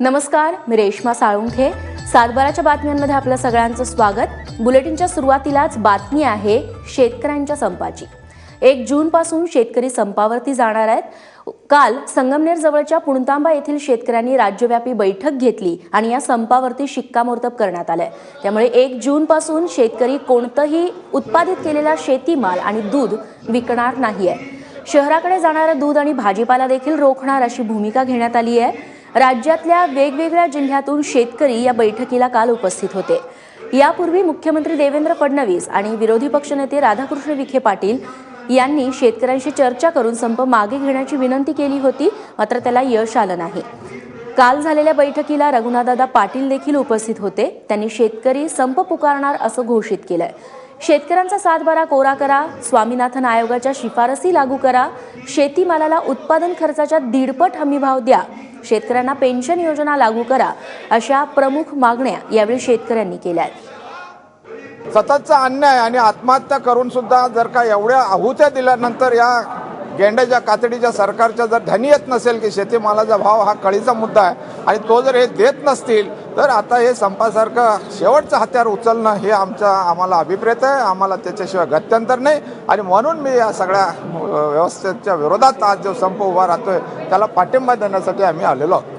नमस्कार मी रेश्मा साळुंखे. सातबाराच्या बातम्यांमध्ये आपलं सगळ्यांचं स्वागत. बुलेटिनच्या सुरुवातीलाच बातमी आहे शेतकऱ्यांच्या संपाची. एक जून पासून शेतकरी संपावरती जाणार आहेत. काल संगमनेर जवळच्या पुणतांबा येथील शेतकऱ्यांनी राज्यव्यापी बैठक घेतली आणि या संपावरती शिक्कामोर्तब करण्यात आलंय. त्यामुळे एक जून पासून शेतकरी कोणतंही उत्पादित केलेला शेतीमाल आणि दूध विकणार नाही आहे शहराकडे जाणारं दूध आणि भाजीपाला देखील रोखणार अशी भूमिका घेण्यात आली आहे राज्यातल्या वेगवेगळ्या जिल्ह्यातून शेतकरी या बैठकीला काल उपस्थित होते. यापूर्वी मुख्यमंत्री देवेंद्र फडणवीस आणि विरोधी पक्षनेते राधाकृष्ण विखे पाटील यांनी शेतकऱ्यांशी चर्चा करून संप मागे घेण्याची विनंती केली होती मात्र त्याला यश आलं नाही. काल झालेल्या बैठकीला रघुनाथदादा पाटील देखील उपस्थित होते. त्यांनी शेतकरी संप पुकारणार असं घोषित केलंय. शेतकऱ्यांचा सातबारा कोरा करा स्वामीनाथन आयोगाच्या शिफारसी लागू करा शेतीमालाला उत्पादन खर्चाच्या दीडपट हमीभाव द्या शेतकऱ्यांना पेन्शन योजना लागू करा अशा प्रमुख मागण्या यावेळी शेतकऱ्यांनी केल्या आहेत सततचा अन्याय आणि आत्महत्या करून सुद्धा जर का एवढ्या आहुत्या दिल्यानंतर या गेंड्याच्या कातडीच्या सरकारच्या जर धनी येत नसेल की शेतीमालाचा भाव हा कळीचा मुद्दा आहे आणि तो जर हे देत नसतील तर आता हे संपासारखं शेवटचं हत्यार उचलणं हे आमचा आम्हाला अभिप्रेत आहे. आम्हाला त्याच्याशिवाय गत्यंतर नाही. आणि म्हणून मी या सगळ्या व्यवस्थेच्या विरोधात आज जो संप उभा राहतोय त्याला पाठिंबा देण्यासाठी आम्ही आलेलो आहोत.